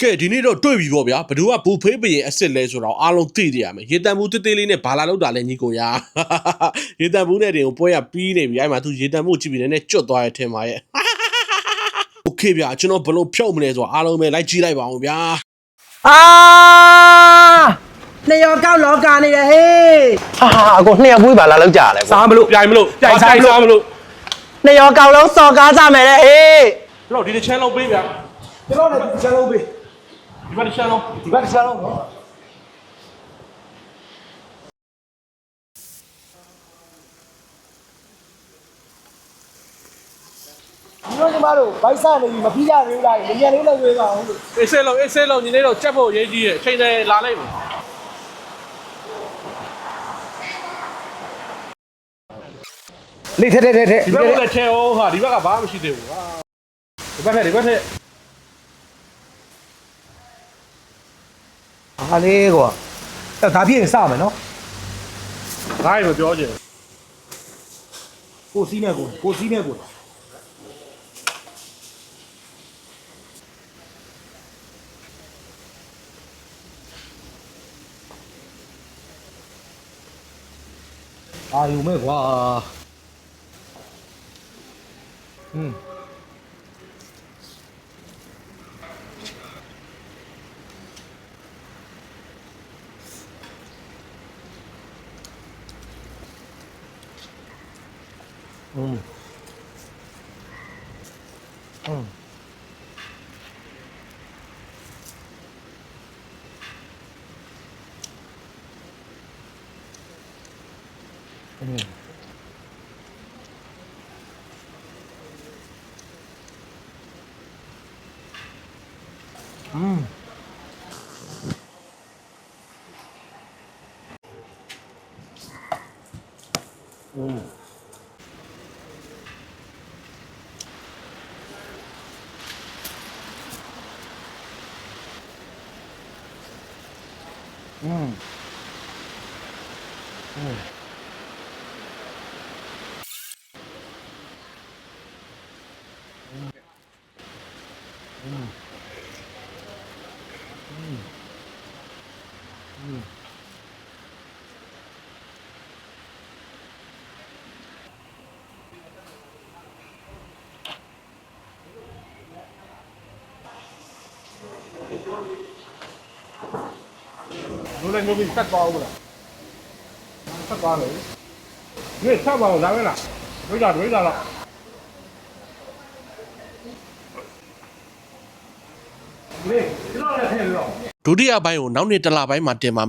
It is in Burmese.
ကဲဒီနေ့တော့တွေ့ပြီပေါ့ဗျာဘယ်သူကဘူဖေးပရင်အစ်စ်လဲဆိုတော့အားလုံးသိကြရမယ်ရေတံဘူးတေးသေးလေးနဲ့ဘာလာလောက်တာလဲညီကိုရာ ရေတံဘူးနဲ့တင်ကိုပွဲရပြီးနေပြီအဲ့မှာသူရေတံဘူးကြည့်ပြီးနည်းနည်းကျွတ်သွားရထင်ပါရဲ့ โอเคဗျာကျွန်တော်ဘယ်လိုဖြုတ်မလဲဆိုတော့အားလုံးပဲလိုက်ကြည့်လိုက်ပါအောင်ဗျာ အာလျော်ကောက်လောကနေရဟေး ဟာဟာအကိုနှစ်ယောက်ပွေးပါလာလောက်ကြရလဲကွာ စားမလို့ ပြိုင်မလို့ ပြိုင်စားမလို့ လျော်ကောက်လုံးစော်ကားကြမယ်လေဟေး ကျွန်တော်ဒီတစ်ချမ်းလုံးပေးဗျာ ကျွန်တော်လည်းဒီချမ်းလုံးပေး ဒီဘက်တစ်ချမ်းလုံးဒီဘက်တစ်ချမ်းလုံးနော်ဒီလိုညီမတို့ဘိုက်ဆနေပြီးမပြီးကြသေးဘူးလားငញ្ញလေးလည်းဝေးပါအောင်လို့အေးဆေးလုံးအေးဆေးလုံးညီလေးတော့ကြက်ဖို့ရေးကြီးရဲ့အချိန်တိုင်းလာလိုက်မယ်လေးထက်ထက်ထက်ထက်ဒီဘက်ကလည်းချဲအောင်ဟာဒီဘက်ကဘာမှမရှိသေးဘူးဟာဒီဘက်ထက်ဒီဘက်ထ က်အားလေးကွာအဲ့ဒါပြည့်ရင်စမယ်နော် ငါ့ရင်မပြောချင် ကိုစီးနဲ့ကိုကိုစီးနဲ့ကိုအာယူမဲ့ကွာอืม 음. 음. 음. 음. 음. 嗯。嗯。嗯。嗯。嗯。 လို့လည်းမျိုးပြီးတက်သွားဦးလားတက်သွားတယ်ဒီဆက်ပါဦးလာခဲ့လားဒွိတာဒွိတာတော့ဒုတိယပိုင်းကိုနောက်နေ့တစ်လပိုင်းမှာတင်ပါ